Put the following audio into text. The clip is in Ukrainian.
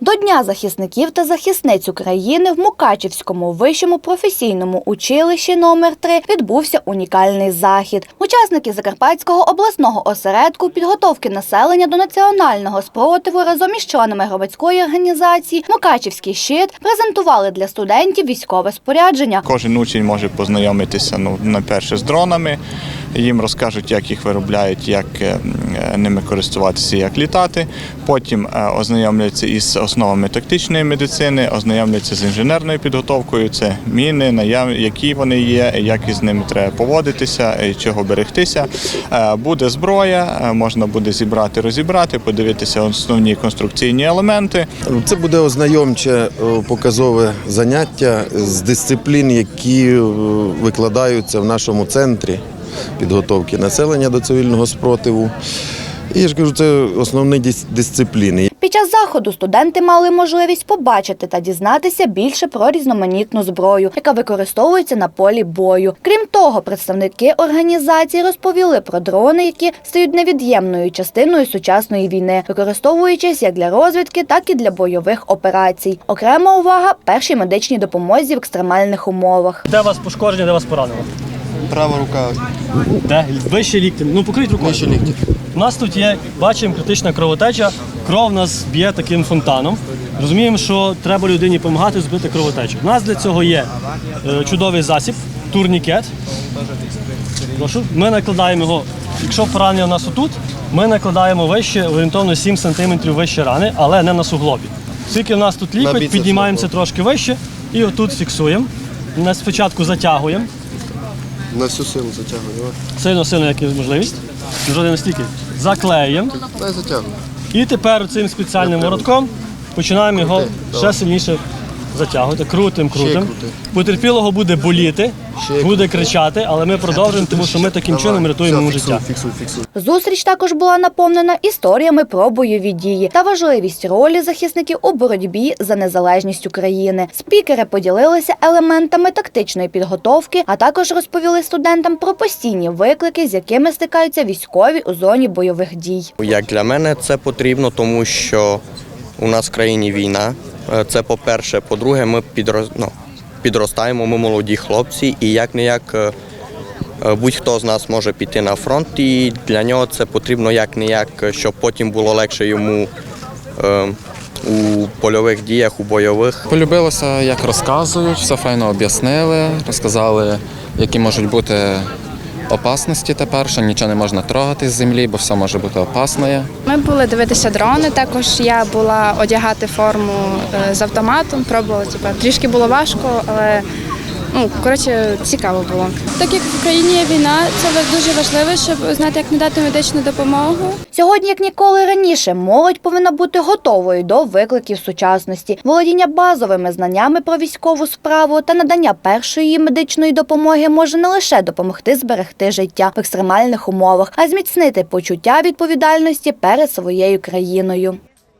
До Дня захисників та захисниць України в Мукачівському вищому професійному училищі номер 3 відбувся унікальний захід. Учасники Закарпатського обласного осередку підготовки населення до національного спротиву разом із членами громадської організації Мукачівський щит презентували для студентів військове спорядження. Кожен учень може познайомитися ну, найперше з дронами. Їм розкажуть, як їх виробляють, як е, е, ними користуватися, як літати. Потім е, ознайомляться із основами тактичної медицини, ознайомляться з інженерною підготовкою. Це міни, наяв, які вони є, як із ними треба поводитися, чого берегтися. Буде зброя, можна буде зібрати, розібрати, подивитися основні конструкційні елементи. Це буде ознайомче показове заняття з дисциплін, які викладаються в нашому центрі підготовки населення до цивільного спротиву. І я ж кажу, це основні дис- дисципліни. Під час заходу студенти мали можливість побачити та дізнатися більше про різноманітну зброю, яка використовується на полі бою. Крім того, представники організації розповіли про дрони, які стають невід'ємною частиною сучасної війни, використовуючись як для розвідки, так і для бойових операцій. Окрема увага першій медичній допомозі в екстремальних умовах. Де у вас пошкодження, де вас поранило? Права рука Де? Вище лікті. Ну покрить рукою. вище лікті. У нас тут є, бачимо, критична кровотеча. Кров нас б'є таким фонтаном. Розуміємо, що треба людині допомагати збити кровотечу. У нас для цього є е, чудовий засіб, турнікет. Прошу. Ми накладаємо його. Якщо поранення у нас отут, ми накладаємо вище, орієнтовно 7 см вище рани, але не на суглобі. Скільки у нас тут лікоть, біцепс піднімаємося трошки вище і отут фіксуємо. Спочатку затягуємо. На всю силу затягуємо. Сильно сильно, як є можливість. Вже не настільки. Заклеїмо. І тепер цим спеціальним воротком починаємо його ще сильніше затягувати. Крутим, крутим. крути. Потерпілого буде боліти, буде кричати, але ми продовжуємо, тому що ми таким чином рятуємо йому життя. Зустріч також була наповнена історіями про бойові дії та важливість ролі захисників у боротьбі за незалежність України. Спікери поділилися елементами тактичної підготовки, а також розповіли студентам про постійні виклики, з якими стикаються військові у зоні бойових дій. Як для мене це потрібно, тому що у нас в країні війна. Е, Це по-перше. По-друге, ми підроз... ну, підростаємо, ми молоді хлопці, і як не як будь-хто з нас може піти на фронт, і для нього це потрібно як не як, щоб потім було легше йому е, у польових діях, у бойових. Полюбилося, як розказують, все файно об'яснили, розказали, які можуть бути опасності тепер, що нічого не можна трогати з землі, бо все може бути опасне. Ми були дивитися дрони. Також я була одягати форму е, з автоматом. Пробувала типу, трішки було важко, але ну коротше цікаво було. Так як в Україні є війна, це дуже важливо, щоб знати, як надати медичну допомогу. Сьогодні, як ніколи раніше, молодь повинна бути готовою до викликів сучасності. Володіння базовими знаннями про військову справу та надання першої медичної допомоги може не лише допомогти зберегти життя в екстремальних умовах, а й зміцнити почуття відповідальності перед своєю країною.